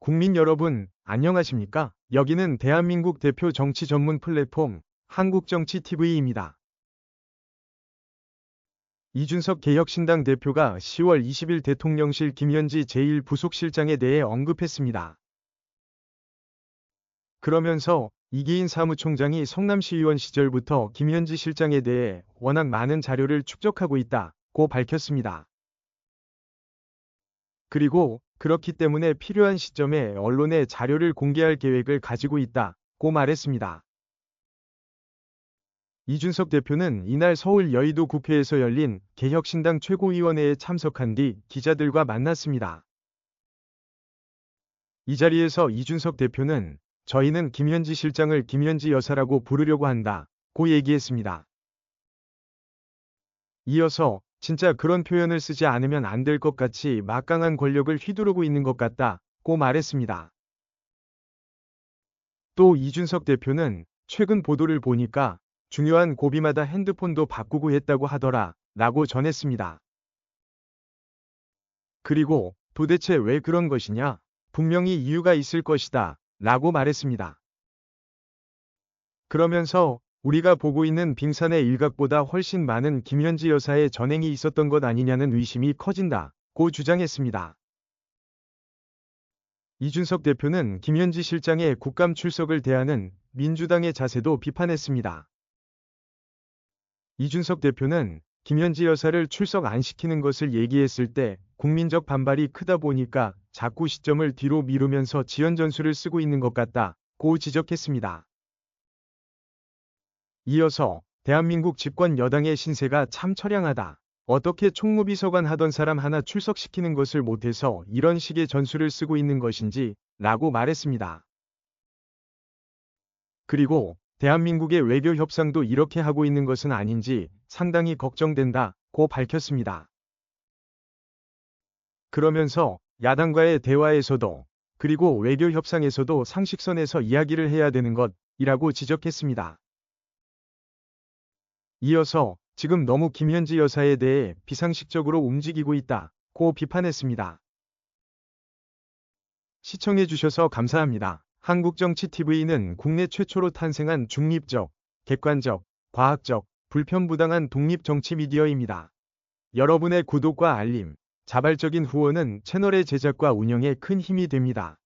국민 여러분, 안녕하십니까? 여기는 대한민국 대표 정치 전문 플랫폼 한국정치TV입니다. 이준석 개혁신당 대표가 10월 20일 대통령실 김현지 제1부속실장에 대해 언급했습니다. 그러면서 이기인 사무총장이 성남시의원 시절부터 김현지 실장에 대해 워낙 많은 자료를 축적하고 있다고 밝혔습니다. 그리고 그렇기 때문에 필요한 시점에 언론에 자료를 공개할 계획을 가지고 있다고 말했습니다. 이준석 대표는 이날 서울 여의도 국회에서 열린 개혁신당 최고위원회에 참석한 뒤 기자들과 만났습니다. 이 자리에서 이준석 대표는 저희는 김현지 실장을 김현지 여사라고 부르려고 한다 고 얘기했습니다. 이어서 진짜 그런 표현을 쓰지 않으면 안 될 것 같이 막강한 권력을 휘두르고 있는 것 같다고 말했습니다. 또 이준석 대표는 최근 보도를 보니까 중요한 고비마다 핸드폰도 바꾸고 했다고 하더라 라고 전했습니다. 그리고 도대체 왜 그런 것이냐? 분명히 이유가 있을 것이다 라고 말했습니다. 그러면서 우리가 보고 있는 빙산의 일각보다 훨씬 많은 김현지 여사의 전행이 있었던 것 아니냐는 의심이 커진다 고 주장했습니다. 이준석 대표는 김현지 실장의 국감 출석을 대하는 민주당의 자세도 비판했습니다. 이준석 대표는 김현지 여사를 출석 안 시키는 것을 얘기했을 때 국민적 반발이 크다 보니까 자꾸 시점을 뒤로 미루면서 지연 전술을 쓰고 있는 것 같다 고 지적했습니다. 이어서 대한민국 집권 여당의 신세가 참 처량하다. 어떻게 총무비서관 하던 사람 하나 출석시키는 것을 못해서 이런 식의 전술을 쓰고 있는 것인지 라고 말했습니다. 그리고 대한민국의 외교 협상도 이렇게 하고 있는 것은 아닌지 상당히 걱정된다 고 밝혔습니다. 그러면서 야당과의 대화에서도 그리고 외교 협상에서도 상식선에서 이야기를 해야 되는 것이라고 지적했습니다. 이어서 지금 너무 김현지 여사에 대해 비상식적으로 움직이고 있다 고 비판했습니다. 시청해주셔서 감사합니다. 한국정치TV는 국내 최초로 탄생한 중립적, 객관적, 과학적, 불편부당한 독립정치 미디어입니다. 여러분의 구독과 알림, 자발적인 후원은 채널의 제작과 운영에 큰 힘이 됩니다.